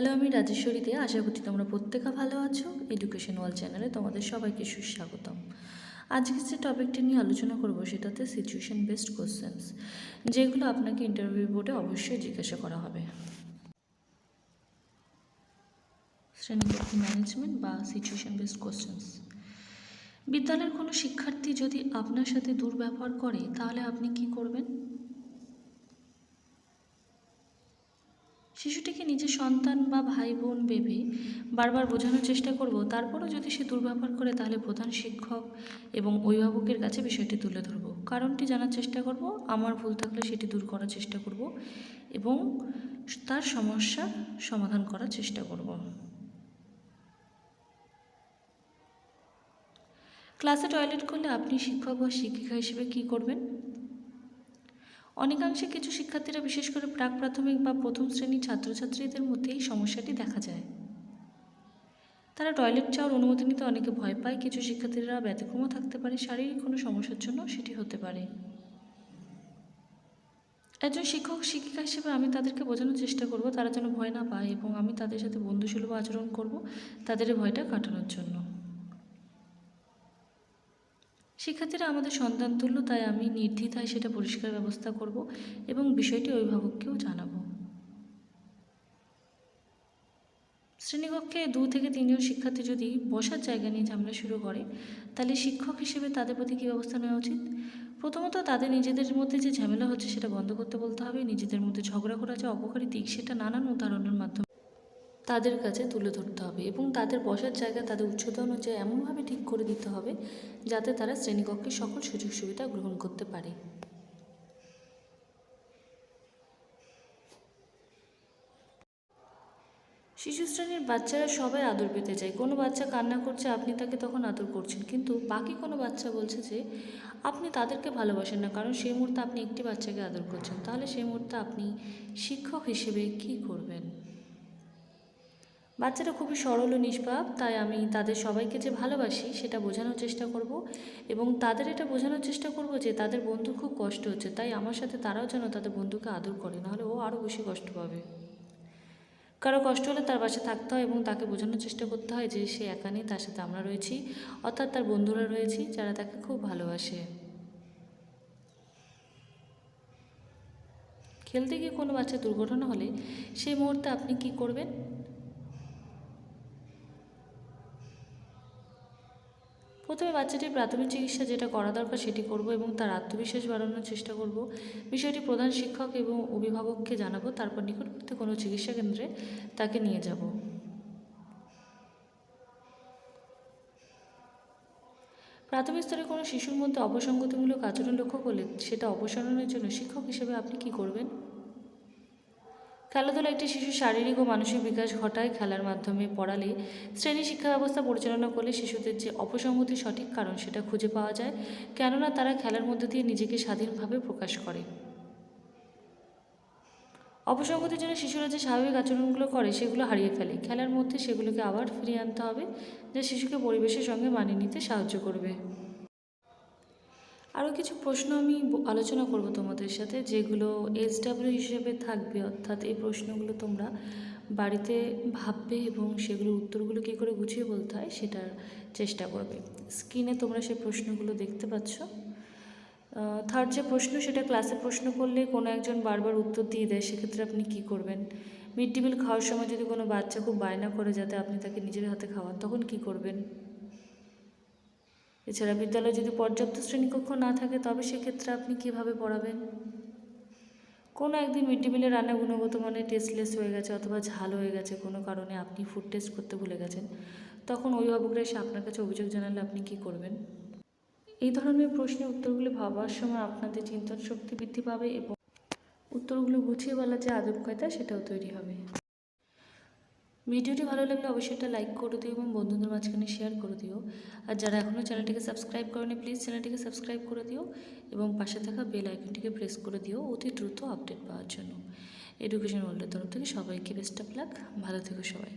Hello আমি রাজেশ্বরী দে। আশা করছি তোমরা প্রত্যেকে ভালো আছো। এডুকেশন ওয়াল চ্যানেলে তোমাদের সবাইকে সুস্বাগতম। আজকে যে টপিকটি নিয়ে আলোচনা করব সেটাতে সিচুয়েশন বেসড কোশ্চেন্স যেগুলো আপনাকে ইন্টারভিউ বোর্ডে অবশ্যই জিজ্ঞাসা করা হবে। শ্রেণীকক্ষ ম্যানেজমেন্ট বা সিচুয়েশন বেসড কোশ্চেন্স বিদ্যালয়ের কোনো শিক্ষার্থী যদি আপনার সাথে দুর্ব্যবহার করে, তাহলে আপনি কি করবেন? নিজের সন্তান বা ভাই বোন ভেবে বারবার বোঝানোর চেষ্টা করব, তারপরও যদি সে দুর্ব্যবহার করে, তাহলে প্রধান শিক্ষক এবং অভিভাবকের কাছে বিষয়টি তুলে ধরব। কারণটি জানার চেষ্টা করব, আমার ভুল থাকলে সেটি দূর করার চেষ্টা করব এবং তার সমস্যার সমাধান করার চেষ্টা করব। ক্লাসে টয়লেট করলে আপনি শিক্ষক বা শিক্ষিকা হিসেবে কী করবেন? অনেকাংশে কিছু শিক্ষার্থীরা বিশেষ করে প্রাক প্রাথমিক বা প্রথম শ্রেণির ছাত্রছাত্রীদের মধ্যে এই সমস্যাটি দেখা যায়। তারা টয়লেট যাওয়ার অনুমতি নিতে অনেকে ভয় পায়, কিছু শিক্ষার্থীরা ব্যতিক্রমও থাকতে পারে, শারীরিক কোনো সমস্যার জন্য সেটি হতে পারে। একজন শিক্ষক, শিক্ষিকা হিসেবে আমি তাদেরকে বোঝানোর চেষ্টা করব, তারা যেন ভয় না পায় এবং আমি তাদের সাথে বন্ধুসুলভ আচরণ করব তাদের ভয়টা কাটানোর জন্য। শিক্ষার্থীরা আমাদের সন্তান তুল্য, তাই আমি নির্দ্বিধায় সেটা পরিষ্কার ব্যবস্থা করব এবং বিষয়টি অভিভাবককেও জানাব। শ্রেণীকক্ষে দু থেকে তিনজন শিক্ষার্থী যদি বসার জায়গা নিয়ে ঝামেলা শুরু করে, তাহলে শিক্ষক হিসেবে তাদের প্রতি কী ব্যবস্থা নেওয়া উচিত? প্রথমত তাদের নিজেদের মধ্যে যে ঝামেলা হচ্ছে সেটা বন্ধ করতে বলতে হবে, নিজেদের মধ্যে ঝগড়া করা যে অপকারী দিক সেটা নানান উদাহরণের মাধ্যমে তাদের কাছে তুলে ধরতে হবে এবং তাদের বসার জায়গা, তাদের উচ্চতা অনুযায়ী এমনভাবে ঠিক করে দিতে হবে যাতে তারা শ্রেণীকক্ষে সকল সুযোগ সুবিধা গ্রহণ করতে পারে। শিশু শ্রেণির বাচ্চারা সবাই আদর পেতে চায়। কোনো বাচ্চা কান্না করছে, আপনি তাকে তখন আদর করছেন। কিন্তু বাকি কোনো বাচ্চা বলছে যে, আপনি তাদেরকে ভালোবাসেন না, কারণ সেই মুহূর্তে আপনি একটি বাচ্চাকে আদর করছেন। তাহলে সেই মুহূর্তে আপনি শিক্ষক হিসেবে কী করবেন? বাচ্চারা খুবই সরল ও নিষ্পাপ, তাই আমি তাদের সবাইকে যে ভালোবাসি সেটা বোঝানোর চেষ্টা করব এবং তাদের এটা বোঝানোর চেষ্টা করব যে তাদের বন্ধু খুব কষ্ট হচ্ছে, তাই আমার সাথে তারাও যেন তাদের বন্ধুকে আদর করে, নাহলে ও আরও বেশি কষ্ট পাবে। কারও কষ্ট হলে তার পাশে থাকতে হয় এবং তাকে বোঝানোর চেষ্টা করতে হয় যে সে একা নেই, তার সাথে আমরা রয়েছি, অর্থাৎ তার বন্ধুরা রয়েছি যারা তাকে খুব ভালোবাসে। খেলতে গিয়ে কোনো বাচ্চা দুর্ঘটনা হলে সেই মুহূর্তে আপনি কি করবেন? প্রথমে বাচ্চাটির প্রাথমিক চিকিৎসা যেটা করা দরকার সেটি করব এবং তার আত্মবিশ্বাস বাড়ানোর চেষ্টা করব। বিষয়টি প্রধান শিক্ষক এবং অভিভাবককে জানাব, তারপর নিকটবর্তী কোনো চিকিৎসা কেন্দ্রে তাকে নিয়ে যাব। প্রাথমিক স্তরে কোনো শিশুর মধ্যে অপসঙ্গতিমূলক আচরণ লক্ষ্য করলে সেটা অপসারণের জন্য শিক্ষক হিসেবে আপনি কি করবেন? খেলাধুলা একটি শিশুর শারীরিক ও মানসিক বিকাশ ঘটায় খেলার মাধ্যমে পড়ালে শ্রেণি শিক্ষা ব্যবস্থা পরিচালনা করলে শিশুদের যে অপসঙ্গতির সঠিক কারণ সেটা খুঁজে পাওয়া যায়, কেননা তারা খেলার মধ্যে দিয়ে নিজেকে স্বাধীনভাবে প্রকাশ করে। অপসঙ্গতির জন্য শিশুরা যে স্বাভাবিক আচরণগুলো করে সেগুলো হারিয়ে ফেলে। খেলার মধ্যে সেগুলোকে আবার ফিরিয়ে আনতে হবে, যা শিশুকে পরিবেশের সঙ্গে মানিয়ে নিতে সাহায্য করবে। আরও কিছু প্রশ্ন আমি আলোচনা করব তোমাদের সাথে, যেগুলো এসডাব্লিউ হিসেবে থাকবে, অর্থাৎ এই প্রশ্নগুলো তোমরা বাড়িতে ভাববে এবং সেগুলোর উত্তরগুলো কী করে গুছিয়ে বলতে হয় সেটার চেষ্টা করবে। স্ক্রিনে তোমরা সেই প্রশ্নগুলো দেখতে পাচ্ছ। থার্ড যে প্রশ্ন, সেটা ক্লাসে প্রশ্ন করলে কোনো একজন বারবার উত্তর দিয়ে দেয়, সেক্ষেত্রে আপনি কি করবেন? মিড ডে মিল খাওয়ার সময় যদি কোনো বাচ্চা খুব বায়না করে যাতে আপনি তাকে নিজের হাতে খাওয়ান, তখন কি করবেন? এছাড়া বিদ্যালয়ে যদি পর্যাপ্ত শ্রেণীকক্ষ না থাকে, তবে সেক্ষেত্রে আপনি কীভাবে পড়াবেন? কোনো একদিন মিড ডে মিলের রান্না গুণগত মানে টেস্টলেস হয়ে গেছে অথবা ঝাল হয়ে গেছে, কোনো কারণে আপনি ফুড টেস্ট করতে ভুলে গেছেন, তখন অভিভাবকরা এসে আপনার কাছে অভিযোগ জানালে আপনি কি করবেন? এই ধরনের প্রশ্নের উত্তরগুলি ভাবার সময় আপনাদের চিন্তন শক্তি বৃদ্ধি পাবে এবং উত্তরগুলো গুছিয়ে বলার যে আদব কায়দা সেটাও তৈরি হবে। ভিডিওটি ভালো লাগলে অবশ্যই একটা লাইক করে দিও এবং বন্ধুদের মাঝখানে শেয়ার করে দিও। আর যারা এখনও চ্যানেলটিকে সাবস্ক্রাইব করেনি প্লিজ চ্যানেলটিকে সাবস্ক্রাইব করে দিও এবং পাশে থাকা বেল আইকনটিকে প্রেস করে দিও অতি দ্রুত আপডেট পাওয়ার জন্য। এডুকেশন ওয়ার্ল্ডের তরফ থেকে সবাইকে বেস্ট অফ লাক ভালো থেকো সবাই।